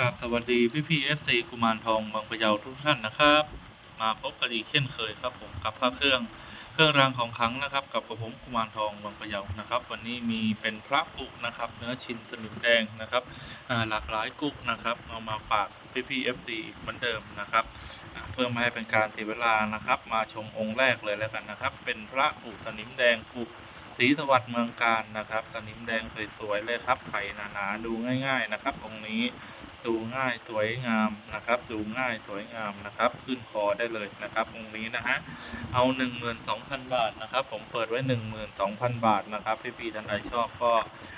กับสวัสดีพี่พี่เอฟซีกุมารทองบางพะเยาทุกท่านนะครับ มาพบกันอีกเช่นเคยครับผมกับพระเครื่องเครื่องรางของขลังนะครับ กับกระผมกุมารทองบางพะเยานะครับ วันนี้มีเป็นพระกุกนะครับ เนื้อชินสนิมแดงนะครับหลากหลายกุกนะครับเอามาฝากพี่พี่เอฟซีเหมือนเดิมนะครับเพื่อไม่ให้เป็นการเสียเวลานะครับ มาชมองค์แรกเลยแล้วกันนะครับ เป็นพระกุกสนิมแดงกุศรีสวัสดิ์เมืองการนะครับ สนิมแดงสวยๆเลยครับไข่หนาๆดูง่าย ๆนะครับองค์นี้ ดูง่ายสวยงามนะครับ ดูง่ายสวยงามนะครับ ขึ้นคอได้เลยนะครับองค์นี้นะฮะเอา 12,000 บาทนะครับ ผมเปิดไว้ 12,000 บาทนะครับ พี่พี่ๆท่านใดชอบก็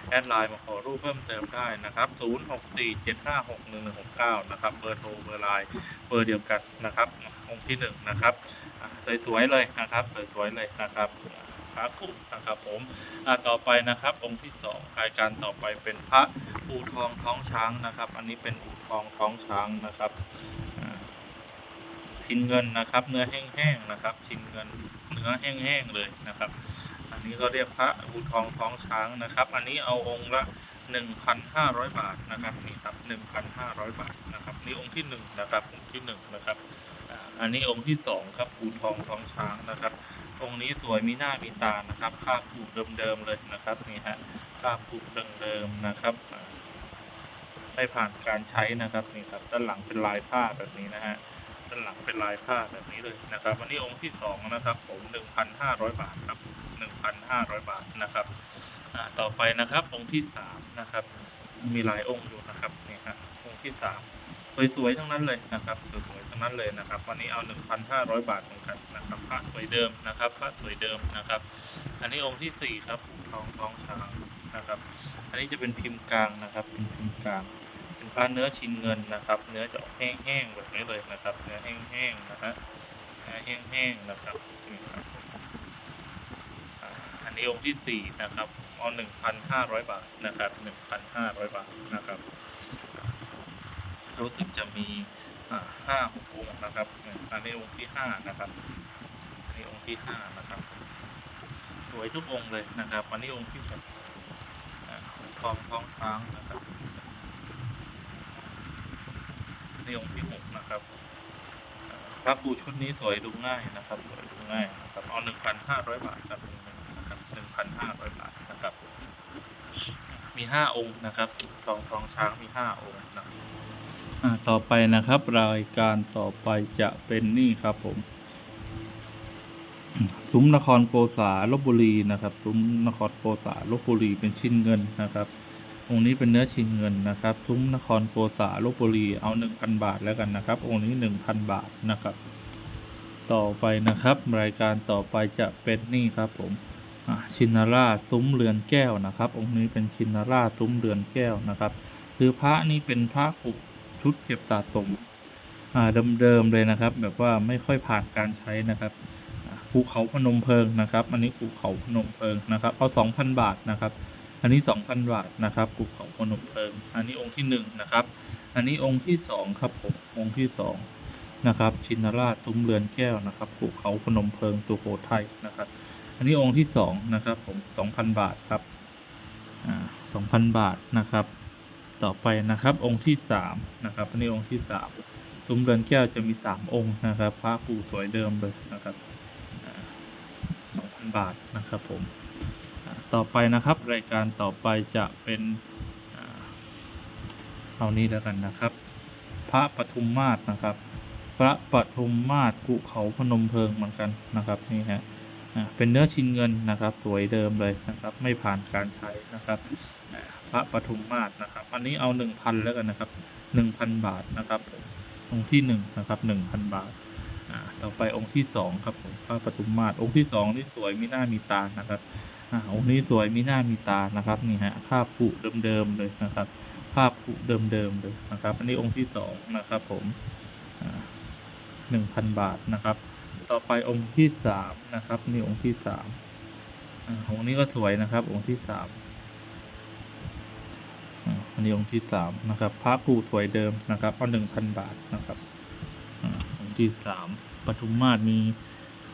แอดไลน์มาขอรูปเพิ่มเติมได้นะครับ 0647561169 นะครับเบอร์โทรเบอร์ไลน์เบอร์เดียวกันนะครับองค์ที่หนึ่งนะครับสวยๆเลยนะครับสวยๆเลยนะครับ พระคุนะครับผมต่อไปนะครับองค์ที่สองรายการต่อไปเป็นพระอูทองท้องช้างนะครับ อันนี้เป็นอูทองท้องช้างนะครับชิ้นเงินนะครับเนื้อแห้งๆนะครับชิ้นเงินเนื้อแห้งๆเลยนะครับ อันนี้ก็เรียกพระอูทองท้องช้างนะครับ อันนี้เอาองค์ละ1,500 บาทนะครับนี่ครับ1,500 บาทนะครับนี่องค์ที่หนึ่งนะครับองค์ที่หนึ่งนะครับ อันนี้องค์ที่สองครับอูทองทองช้างนะครับ องค์นี้สวยมีหน้ามีตานะครับคาบผูเดิมๆเลยนะครับนี่ฮะคาบผูเดิมๆนะครับไม่ผ่านการใช้นะครับนี่ครับด้านหลังเป็นลายผ้าแบบนี้นะฮะด้านหลังเป็นลายผ้าแบบนี้เลยนะครับอันนี้องค์ที่สองนะครับ ผมหนึ่งพันห้าร้อยบาทครับหนึ่งพันห้าร้อยบาทนะครับต่อไปนะครับองค์ที่สามนะครับ มีหลายองค์อยู่นะครับนี่ฮะองค์ที่สาม สวยๆทั้งนั้นเลยนะครับสวยๆทั้งนั้นเลยนะครับ วันนี้เอาหนึ่งพันห้าร้อยบาทเหมือนกันนะครับพระสวยเดิมนะครับพระสวยเดิมนะครับ อันนี้องค์ที่สี่ครับทองทองช้างนะครับ อันนี้จะเป็นพิมพ์กลางนะครับเป็นพิมพ์กลางเป็นผ้าเนื้อชิ้นเงินนะครับ เนื้อจะแห้งๆแบบนี้เลยนะครับเนื้อแห้งๆนะฮะเนื้อแห้งๆนะครับอันนี้องค์ที่สี่นะครับเอาหนึ่งพันห้าร้อยบาทนะครับหนึ่งพันห้าร้อยบาทนะครับ รู้สึกจะมีห้าหกองค์นะครับ อันนี้องค์ที่ห้านะครับ อันนี้องค์ที่ห้านะครับ สวยทุกองค์เลยนะครับ อันนี้องค์ที่หกทองท้องช้างนะครับนนี้องค์ที่หกนะครับพระปูชุดนี้สวยดูง่ายนะครับ สวยดูง่ายนะครับเอาหนึ่งพันห้าร้อยบาทครับนะครับหนึ่งพันห้าร้อยบาทนะครับ มีห้าองค์นะครับทองทองช้างมีห้าองค์นะครับ ต่อไปนะครับ รายการต่อไปจะเป็นนี่ครับผม ซุ้มนครโกษาลบบุรีนะครับซุ้มนครโกษาลบบุรีเป็นชิ้นเงินนะครับองค์นี้เป็นเนื้อชิ้นเงินนะครับซุ้มนครโกษาลบบุรีเอาหนึ่งพันบาทแล้วกันนะครับ องค์นี้หนึ่งพันบาทนะครับ ต่อไปนะครับ รายการต่อไปจะเป็นนี่ครับผมอ่าชินาราชซุ้มเรือนแก้วนะครับ องค์นี้เป็นชินาราชซุ้มเรือนแก้วนะครับ คือพระนี่เป็นพระกุ ชุดเก็บสะสมเดิมๆเลยนะครับ แบบว่าไม่ค่อยผ่านการใช้นะครับภูเขาพนมเพลิงนะครับอันนี้ภูเขาพนมเพลิงนะครับเอาสองพันบาทนะครับ อันนี้สองพันบาทนะครับภูเขาพนมเพลิง อันนี้องค์ที่หนึ่งนะครับอันนี้องค์ที่สองครับผมองค์ที่สองนะครับชินราชซุ้มเรือนแก้วนะครับภูเขาพนมเพลิงสุโขทัยนะครับ อันนี้องค์ที่สองนะครับผมสองพันบาทครับอ่าสองพันบาทนะครับ ต่อไปนะครับ องค์ที่สามนะครับอันนี้องค์ที่สามซุ้มเรือนแก้วจะมีสามองค์นะครับ พระปู่สวยเดิมเลยนะครับสองพันบาทนะครับผมต่อไปนะครับ รายการต่อไปจะเป็นอ่าเอานี้แล้วกันนะครับ พระปทุมมาศนะครับ พระปทุมมาศกุเขาพนมเพลิงเหมือนกันนะครับนี่ฮะ เป็นเนื้อชิ้นเงินนะครับสวยเดิมเลยนะครับ ไม่ผ่านการใช้นะครับพระปทุมมาศนะครับ อันนี้เอาหนึ่งพันแล้วกันนะครับหนึ่งพันบาทนะครับ องค์ที่หนึ่งนะครับหนึ่งพันบาทต่อไปองค์ที่สองครับผมพระปทุมมาศองค์ที่สองนี่สวยมีหน้ามีตานะครับอองค์นี้สวยมีหน้ามีตานะครับนี่ฮะคาบผูเดิมๆเลยนะครับ ภาพผูเดิมๆเลยนะครับ อันนี้องค์ที่สองนะครับผมหนึ่งพันบาทนะครับ ต่อไปองค์ที่สามนะครับ นี่องค์ที่สามองค์นี้ก็สวยนะครับ องค์ที่สามอันนี้องค์ที่สามนะครับพระผูสวยเดิมนะครับเอาหนึ่งพันบาทนะครับองค์ที่สามปทุมมาศมี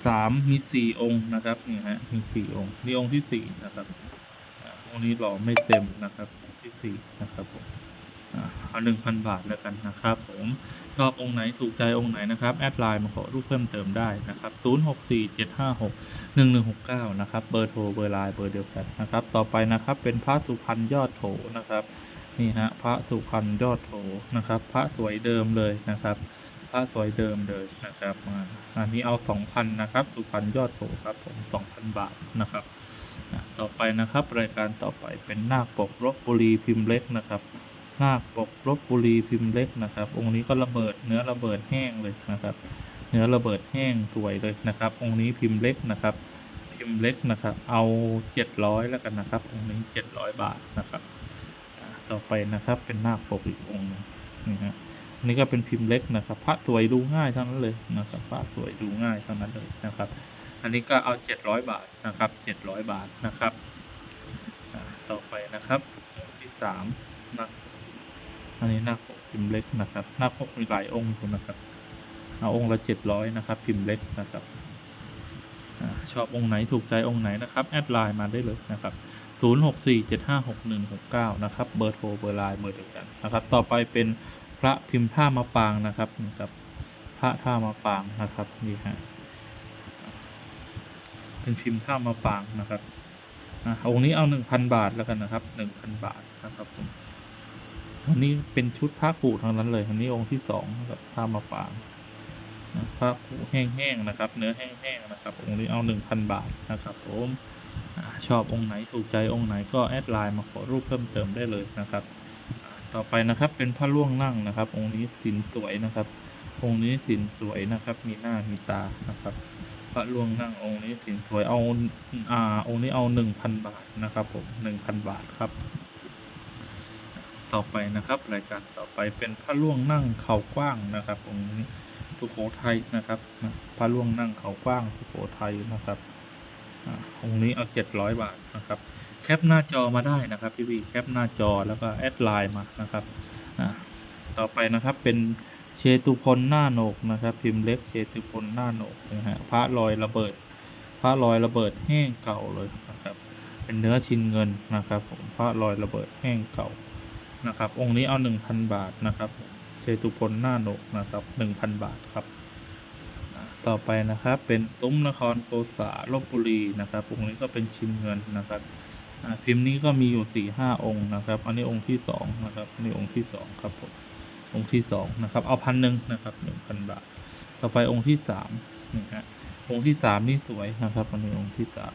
สามมีสี่องค์นะครับนี่ฮะมีสี่องค์นี่องค์ที่สี่นะครับองค์นี้หล่อไม่เต็มนะครับที่สี่นะครับผม อ่าอันเอาหนึ่งพันบาทแล้วกันนะครับผมชอบองค์ไหนถูกใจองค์ไหนนะครับแอดไลน์มาขอรูปเพิ่มเติมได้นะครับ0 6 4 7 5 6 1 1 6 9นะครับเบอร์โทรเบอร์ไลน์เบอร์เดียวกันนะครับต่อไปนะครับเป็นพระสุพรรณยอดโถนะครับนี่ฮะพระสุพรรณยอดโถนะครับพระสวยเดิมเลยนะครับพระสวยเดิมเลยนะครับอ่าอันนี้เอา2,000นะครับสุพรรณยอดโถครับผม2,000บาทนะครับต่อไปนะครับรายการต่อไปเป็นนาคปกลบบุรีพิมพ์เล็กนะครับ นาคปกลบบุรีพิมพ์เล็กนะครับ องค์นี้ก็ระเบิดเนื้อระเบิดแห้งเลยนะครับ เนื้อระเบิดแห้งสวยเลยนะครับ องค์นี้พิมพ์เล็กนะครับ พิมพ์เล็กนะครับ เอา700แล้วกันนะครับ องค์นี้700บาทนะครับ ต่อไปนะครับเป็นนาคปกอีกองค์นึงนี่ฮะอันนี้ก็เป็นพิมพ์เล็กนะครับ พระสวยดูง่ายเทั้งนั้นเลยนะครับ พระสวยดูง่ายเทั้งนั้นเลยนะครับ อันนี้ก็เอา700บาทนะครับ700บาทนะครับ ต่อไปนะครับที่สาม อันนี้หน้าปกพิมพ์เล็กนะครับ หน้าปกมีหลายองค์อยู่นะครับเอาองค์ละเจ็ดร้อยนะครับ พิมพ์เล็กนะครับอชอบองค์ไหนถูกใจองค์ไหนนะครับ แอดไลน์มาได้เลยนะครับศูนย์หกสี่เจ็ดห้าหกหนึ่งหกเก้านะครับ เบอร์โทรเบอร์ไลน์เบอร์เดียวกันนะครับ ต่อไปเป็นพระพิมพ์ท่ามะปางนะครับนี่ครับ พระท่ามะปางนะครับนี่ฮะเป็นพิมพ์ท่ามะปางนะครับอองค์นี้เอาหนึ่งพันบาทแล้วกันนะครับหนึ่งพันบาทนะครับผม อันนี้เป็นชุดผ้ากูทั้งนั้นเลย อันนี้องค์ที่สองนะครับท่ามาปางนะผ้ากูแห้งๆนะครับ เนื้อแห้งๆนะครับ องค์นี้เอาหนึ่งพันบาทนะครับผมชอบองค์ไหนถูกใจองค์ไหนก็แอดไลน์มาขอรูปเพิ่มเติมได้เลยนะครับ ต่อไปนะครับเป็นผ้าล่วงนั่งนะครับ องค์นี้สินสวยนะครับ องค์นี้สินสวยนะครับ มีหน้ามีตานะครับพระล่วงนั่งองค์นี้สินสวยเอาอ่าองค์นี้เอาหนึ่งพันบาทนะครับผมหนึ่งพันบาทครับ ต่อไปนะครับ รายการต่อไปเป็นพระล่วงนั่งเข่ากว้างนะครับองค์นี้สุโขทัยนะครับพระล่วงนั่งเขากว้างสุโขทัยนะครับองค์นี้เอาเจ็ดร้อยบาทนะครับ แคปหน้าจอมาได้นะครับพี่พี่แคปหน้าจอแล้วก็แอดไลน์มานะครับต่อไปนะครับเป็นเชตุพลหน้าโหนกนะครับ พิมพ์เล็กเชตุพลหน้าโหนกนะฮะพระลอยระเบิด พระลอยระเบิดแห้งเก่าเลยนะครับ เป็นเนื้อชิ้นเงินนะครับผมพระลอยระเบิดแห้งเก่า นะครับ องค์นี้เอาหนึ่งพันบาทนะครับเชตุพลหน้าโหนกนะครับหนึ่งพันบาทครับ ต่อไปนะครับเป็นตุ้มนครโกษาลบบุรีนะครับ องค์นี้ก็เป็นชิ้นเงินนะครับพิมพ์นี้ก็มีอยู่สี่ห้าองค์นะครับ อันนี้องค์ที่สองนะครับอันนี้องค์ที่สองครับผมองค์ที่สองนะครับ เอาพันหนึ่งนะครับหนึ่งพันบาท ต่อไปองค์ที่สามนี่ฮะองค์ที่สามนี่สวยนะครับ อันนี้องค์ที่สาม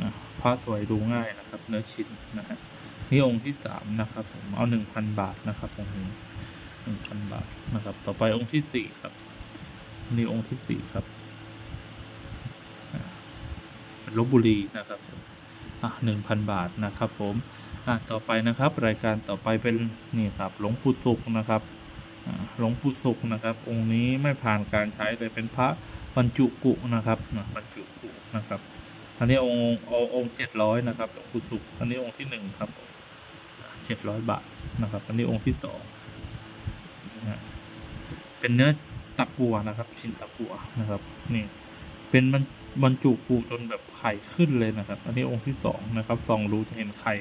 อ่าพระสวยดูง่ายนะครับ เนื้อชิ้นนะฮะ นี่องค์ที่สามนะครับผมเอาหนึ่งพันบาทนะครับองค์นี้หนึ่งพันบาทนะครับ ต่อไปองค์ที่สี่ครับ นี่องค์ที่สี่ครับเป็นลบบุรีนะครับผมอะหนึ่งพันบาทนะครับ ผมอะต่อไปนะครับ รายการต่อไปเป็นนี่ครับหลวงปู่ศุกร์นะครับหลวงปู่ศุกร์นะครับ องค์นี้ไม่ผ่านการใช้เลยเป็นพระบรรจุกุนะครับนะบรรจุกุนะครับ อันนี้องค์องค์องค์เจ็ดร้อยนะครับหลวงปู่ศุกร์อันนี้องค์ที่หนึ่งครับผม เจ็ดร้อยบาทนะครับ อันนี้องค์ที่สองนะฮะเป็นเนื้อตะกัวนะครับ ชิ้นตะกัวนะครับนี่เป็นบรรบรรจุปูจนแบบไข่ขึ้นเลยนะครับ อันนี้องค์ที่สองนะครับสองดูจะเห็นไข่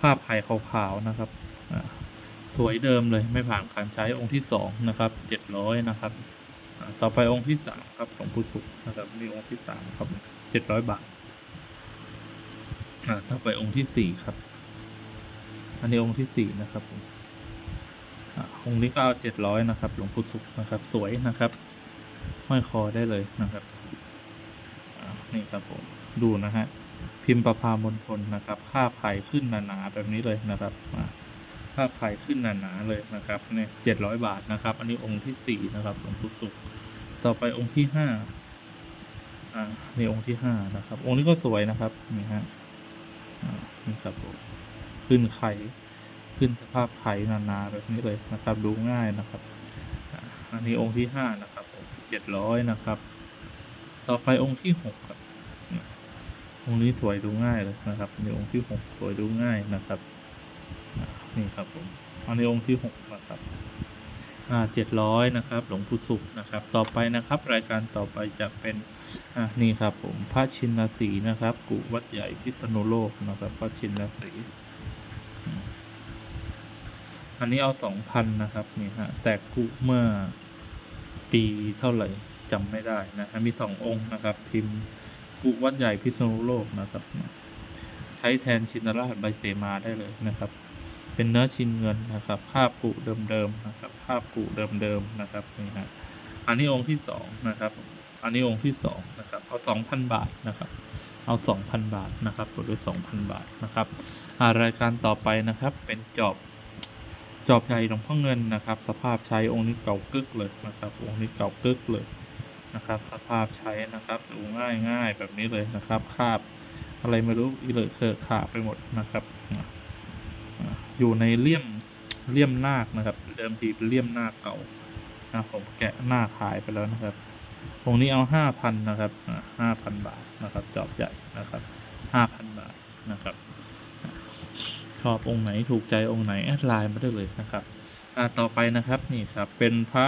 คาบไข่ขาวๆนะครับอ่าสวยเดิมเลยไม่ผ่านการใช้องค์ที่สองนะครับเจ็ดร้อยนะครับต่อไปองค์ที่สามครับของพุทธุนะครับนี่องค์ที่สามครับเจ็ดร้อยบาทอ่าต่อไปองค์ที่สี่ครับ อันนี้องค์ที่สี่นะครับผมอะองค์นี้ก็เอาเจ็ดร้อยนะครับ หลวงปู่ศุกนะครับ สวยนะครับห้อยคอได้เลยนะครับอะนี่ครับผมดูนะฮะพิมพ์ประพามณฑลนะครับคาไข่ขึ้นหนาๆแบบนี้เลยนะครับอะคาไข่ขึ้นหนาๆเลยนะครับเนี่ยเจ็ดร้อยบาทนะครับ อันนี้องค์ที่สี่นะครับ หลวงปู่ศุกต่อไปองค์ที่ห้าอ่านี่องค์ที่ห้านะครับ องค์นี้ก็สวยนะครับนี่ฮะอ่านี่ครับผม ขึ้นไข่ขึ้นสภาพไข่นาๆแบบนี้เลยนะครับ ดูง่ายนะครับ อันนี้องค์ที่ห้านะครับเจ็ดร้อยนะครับ ต่อไปองค์ที่หกครับองค์นี้สวยดูง่ายเลยนะครับนี่องค์ที่หกสวยดูง่ายนะครับนี่ครับผมอันนี้องค์ที่หกนะครับอ่าเจ็ดร้อยนะครับ หลวงปู่ศุกร์นะครับ ต่อไปนะครับ รายการต่อไปจะเป็นอ่านี่ครับผมพระชินสีนะครับ กุวัดใหญ่พิษณุโลกนะครับ พระชินสี อันนี้เอาสองพันนะครับนี่ฮะแต่กุเมื่อปีเท่าไหร่จำไม่ได้นะฮะมีสององค์นะครับ พิมพ์กุวัดใหญ่พิษณุโลกนะครับ ใช้แทนชินราชใบเสมาได้เลยนะครับ เป็นเนื้อชินเงินนะครับคาบกุเดิมๆนะครับคาบกุเดิมๆนะครับนี่ฮะอันนี้องค์ที่สองนะครับอันนี้องค์ที่สองนะครับเอาสองพันบาทนะครับเอาสองพันบาท นะครับตัวด้วยสองพันบาท นะครับรายการต่อไปนะครับ เป็นจอบ จอบใหญ่หลวงพ่อเงินนะครับ สภาพใช้องค์นี้เก่ากึกเลยนะครับ องค์นี้เก่ากึกเลยนะครับ สภาพใช้นะครับดูง่ายง่ายแบบนี้เลยนะครับคาบอะไรไม่รู้อีเลยเคอะขาไปหมดนะครับ อยู่ในเลี่ยมเลี่ยมนาคนะครับ เดิมทีเป็นเลี่ยมนาคเก่านะผมแกะหน้าขายไปแล้วนะครับองค์นี้เอาห้าพันนะครับห้าพันบาทนะครับ จอบใหญ่นะครับห้าพันบาทนะครับ ชอบองค์ไหนถูกใจองค์ไหนแอดไลน์มาได้เลยนะครับอ่าต่อไปนะครับนี่ครับเป็นพระ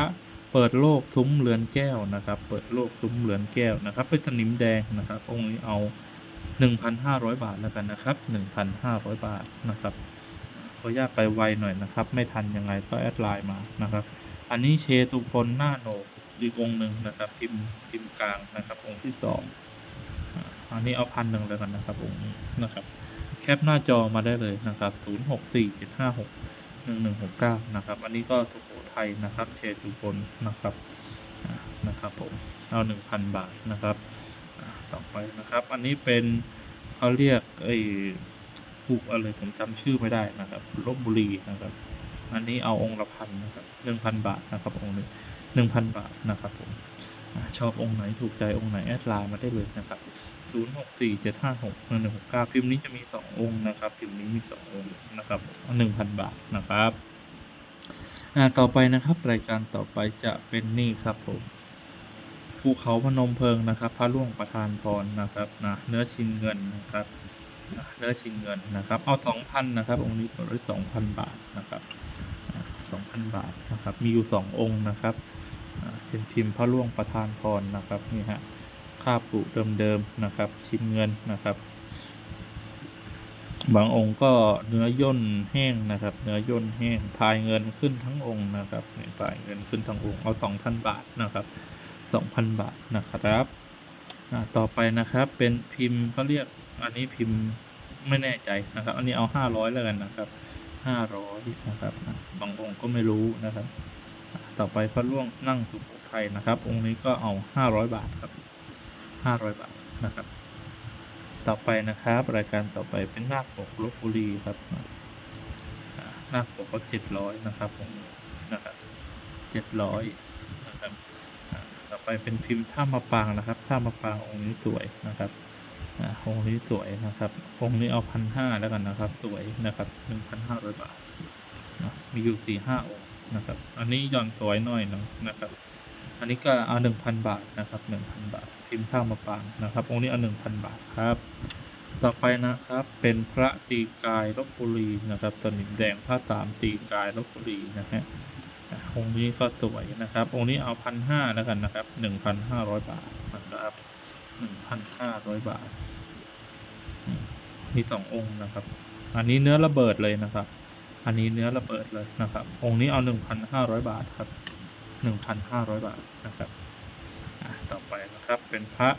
เปิดโลกซุ้มเรือนแก้วนะครับ เปิดโลกซุ้มเรือนแก้วนะครับ เป็นสนิมแดงนะครับ องค์นี้เอาหนึ่งพันห้าร้อยบาทแล้วกันนะครับหนึ่งพันห้าร้อยบาทนะครับขออนุญาตไปไวหน่อยนะครับ ไม่ทันยังไงก็แอดไลน์มานะครับ อันนี้เชตุพลหน้าโหนกอีกองหนึ่งนะครับ พิมพ์พิมพ์กลางนะครับ องค์ที่สองอันนี้เอาพันหนึ่งเลยกันนะครับองค์นี้นะครับ แคปหน้าจอมาได้เลยนะครับศูนย์หกสี่เจ็ดห้าหกหนึ่งหนึ่งหกเก้านะครับ อันนี้ก็สุโขทัยนะครับ เชตุพลนะครับนะครับผม เอาหนึ่งพันบาทนะครับ ต่อไปนะครับ อันนี้เป็นเขาเรียกไอ้ผูกอะไรผมจำชื่อไม่ได้นะครับลบบุรีนะครับ อันนี้เอาองค์ละพันนะครับหนึ่งพันบาทนะครับองค์หนึ่งหนึ่งพันบาทนะครับผมชอบองค์ไหนถูกใจองค์ไหนแอดไลน์มาได้เลยนะครับ ศูนย์หกสี่เจ็ดห้าหกหนึ่งหกเก้าพิมพ์นี้จะมีสององค์นะครับ พิมพ์นี้มีสององค์นะครับหนึ่งพันบาทนะครับอ่าต่อไปนะครับ รายการต่อไปจะเป็นนี่ครับผมภูเขาพนมเพลิงนะครับ พระล่วงประธานพรนะครับนะเนื้อชินเงินนะครับเนื้อชินเงินนะครับ เอาสองพันนะครับ องค์นี้เปิดไว้สองพันบาทนะครับสองพันบาทนะครับ มีอยู่สององค์นะครับเป็นพิมพ์พระล่วงประธานพรนะครับนี่ฮะ คาบปุเดิมๆนะครับ ชิ้นเงินนะครับ บางองค์ก็เนื้อย่นแห้งนะครับ เนื้อย่นแห้งพายเงินขึ้นทั้งองค์นะครับนี่พายเงินขึ้นทั้งองค์เอาสองพันบาทนะครับสองพันบาทนะครับต่อไปนะครับเป็นพิมพ์เขาเรียกอันนี้พิมพ์ไม่แน่ใจนะครับ อันนี้เอาห้าร้อยแล้วกันนะครับห้าร้อยนะครับบางองค์ก็ไม่รู้นะครับ ต่อไปพระล่วงนั่งสุโขทัยนะครับ องค์นี้ก็เอาห้าร้อยบาทครับ ห้าร้อยบาทนะครับ ต่อไปนะครับ รายการต่อไปเป็นนาคปกลบบุรีครับนาคปกก็เจ็ดร้อยนะครับผมนะครับเจ็ดร้อยนะครับต่อไปเป็นพิมพ์ท่ามาปางนะครับท่ามาปางองค์นี้สวยนะครับองค์นี้สวยนะครับองค์นี้เอาพันห้าแล้วกันนะครับ สวยนะครับหนึ่งพันห้าร้อยบาทนะมีอยู่สี่ห้าองค์นะครับ อันนี้ย่อนสวยหน่อยหนึงนะครับ อันนี้ก็เอาหนึ่งพันบาทนะครับหนึ่งพันบาท พิมพ์ข้าวมาปางนะครับ องค์นี้เอาหนึ่งพันบาทครับ ต่อไปนะครับ เป็นพระตีกายลบบุรีนะครับตนิมแดงพระสามตีกายลบบุรีนะฮะองค์นี้ก็สวยนะครับ องค์นี้เอาพันห้าแล้วกันนะครับหนึ่งพันห้าร้อยบาทนะครับหนึ่งพันห้าร้อยบาท มีสององค์นะครับ อันนี้เนื้อระเบิดเลยนะครับ อันนี้เนื้อระเบิดเลยนะครับ องค์นี้เอาหนึ่งพันห้าร้อยบาทครับ หนึ่งพันห้าร้อยบาทนะครับต่อไปนะครับเป็นพระ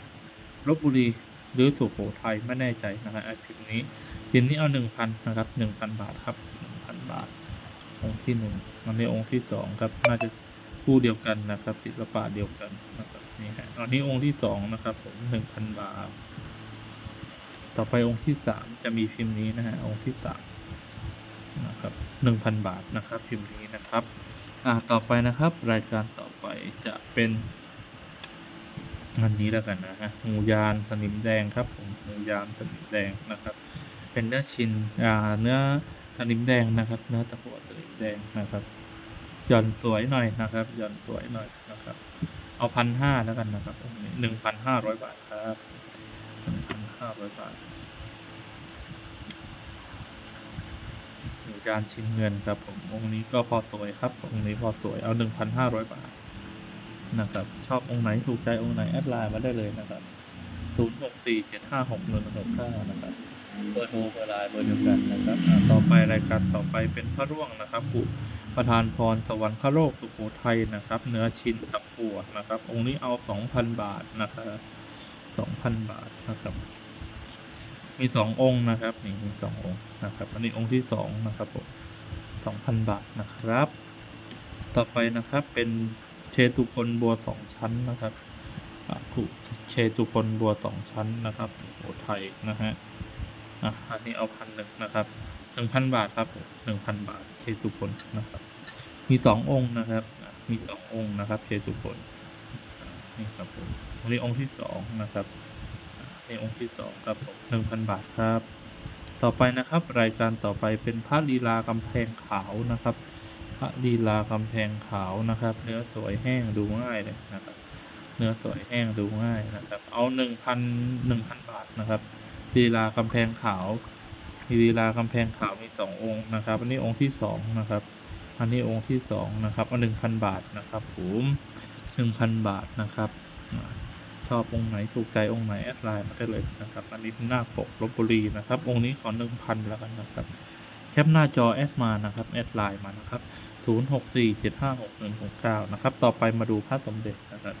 ลบบุรีหรือสุโขทัยไม่แน่ใจนะครับไอ้พิมพ์นี้พิมพ์นี้เอาหนึ่งพันนะครับหนึ่งพันบาทครับหนึ่งพันบาท องค์ที่หนึ่งอันนี้องค์ที่สองครับน่าจะคู่เดียวกันนะครับศิลปะเดียวกันนะครับนี่ฮะอันนี้องค์ที่สองนะครับผมหนึ่งพันบาท ต่อไปองค์ที่สามจะมีพิมพ์นี้นะฮะองค์ที่สามนะครับหนึ่งพันบาทนะครับพิมพ์นี้นะครับ อ่าต่อไปนะครับ รายการต่อไปจะเป็นอันนี้แล้วกันนะฮะงูยานสนิมแดงครับผมงูยานสนิมแดงนะครับ เป็นเนื้อชิ้นอ่าเนื้อสนิมแดงนะครับ เนื้อตะกั่วสนิมแดงนะครับหย่อนสวยหน่อยนะครับหย่อนสวยหน่อยนะครับ เอาพันห้าแล้วกันนะครับหนึ่งพันห้าร้อยบาทครับหนึ่งพันห้าร้อยบาท หนึ่งจานชิ้นเงินครับผมองค์นี้ก็พอสวยครับองค์นี้พอสวยเอาหนึ่งพันห้าร้อยบาทนะครับ ชอบองค์ไหนถูกใจองค์ไหนแอดไลน์มาได้เลยนะครับศูนย์หกสี่เจ็ดห้าหกหนึ่งหกห้านะครับเบอร์โทรเบอร์ไลน์เบอร์เดียวกันนะครับต่อไปรายการต่อไปเป็นพระร่วงนะครับปู่ประธานพรสวรรคโลกสุโขทัยนะครับ เนื้อชิ้นตะกัวนะครับ องค์นี้เอาสองพันบาทนะครับสองพันบาทนะครับ มีสององค์นะครับนี่มีสององค์นะครับ อันนี้องค์ที่สองนะครับผมสองพันบาทนะครับ ต่อไปนะครับเป็นเชตุพนบัวสองชั้นนะครับอะถูกเชตุพนบัวสองชั้นนะครับสุโขทัยนะฮะอะอันนี้เอาพันหนึ่งนะครับหนึ่งพันบาทครับหนึ่งพันบาทเชตุพนนะครับ มีสององค์นะครับมีสององค์นะครับเชตุพนนี่ครับผมอันนี้องค์ที่สองนะครับ อะนี่องค์ที่สองครับผมหนึ่งพันบาทครับ ต่อไปนะครับ รายการต่อไปเป็นพระลีลากำแพงขาวนะครับ พระลีลากำแพงขาวนะครับ เนื้อสวยแห้งดูง่ายเลยนะครับ เนื้อสวยแห้งดูง่ายนะครับ เอาหนึ่งพันหนึ่งพันบาทนะครับลีลากำแพงขาวมีลีลากำแพงขาวมีสององค์นะครับ อันนี้องค์ที่สองนะครับ อันนี้องค์ที่สองนะครับเอาหนึ่งพันบาทนะครับผมหนึ่งพันบาทนะครับ ชอบองค์ไหนถูกใจองค์ไหนแอดไลน์มาได้เลยนะครับ อันนี้เป็นหน้าปกลบบุรีนะครับ องค์นี้ขอหนึ่งพันแล้วกันนะครับ แคปหน้าจอแอดมานะครับแอดไลน์มานะครับ0647561169นะครับ ต่อไปมาดูพระสมเด็จนะครับ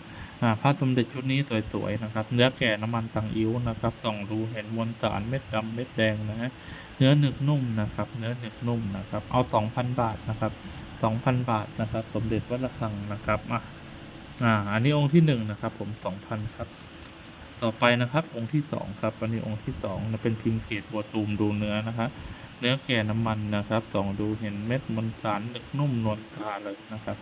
พระสมเด็จชุดนี้สวยๆนะครับ เนื้อแก่น้ำมันตังอิ้วนะครับส่องดูเห็นมวลสารเม็ดดำเม็ดแดงนะฮะเนื้อหนึกนุ่มนะครับ เนื้อหนึกนุ่มนะครับ เอา2,000บาทนะครับ2,000บาทนะครับ สมเด็จวัดระฆังนะครับอะ อ่า อันนี้องค์ที่หนึ่งนะครับ ผม2,000ครับ ต่อไปนะครับ องค์ที่สองครับ อันนี้องค์ที่สองนะเป็นพิมพ์เกตบัวตูมดูเนื้อนะครับเนื้อแก่น้ำมันนะครับสองดูเห็นเม็ดมวลสารหนึกนุ่มนวลตาเลยนะครับ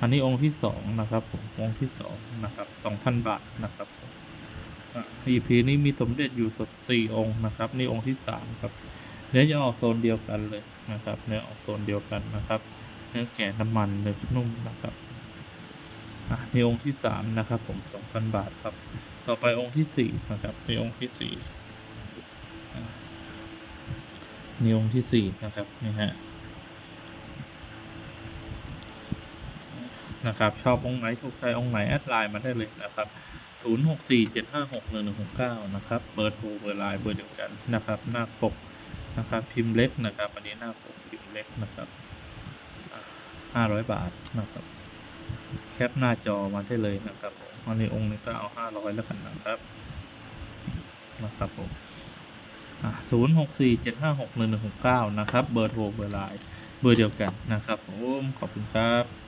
อันนี้องค์ที่สองนะครับผมองค์ที่สองนะครับสองพันบาทนะครับอะ EP นี้มีสมเด็จอยู่สดสี่องค์นะครับ นี่องค์ที่สามครับเนื้อจะออกโซนเดียวกันเลยนะครับ เนื้อออกโซนเดียวกันนะครับ เนื้อแก่น้ำมันเนื้อนุ่มนะครับ อะนี่องค์ที่สามนะครับ ผมสองพันบาทครับ ต่อไปองค์ที่สี่นะครับนี่องค์ที่สี่อะนี่องค์ที่สี่นะครับนี่ฮะนะครับ ชอบองค์ไหนถูกใจองค์ไหนแอดไลน์มาได้เลยนะครับ0 6 4 7 5 6 1 1 6 9นะครับเบอร์โทรเบอร์ไลน์เบอร์เดียวกันนะครับ หน้าปกนะครับ พิมพ์เล็กนะครับ อันนี้หน้าปกพิมพ์เล็กนะครับห้าร้อยบาทนะครับ แคปหน้าจอมาได้เลยนะครับผมาในนี้องค์นี้ก็เอาห้าร้อยแล้วกันนะครับนะครับผมศูนย์หกสี่เจ็ดห้าหกหนึ่งหนึ่งหกเก้านะครับ เบอร์โทรเบอร์ไลน์เบอร์เดียวกันนะครับผมขอบคุณครับ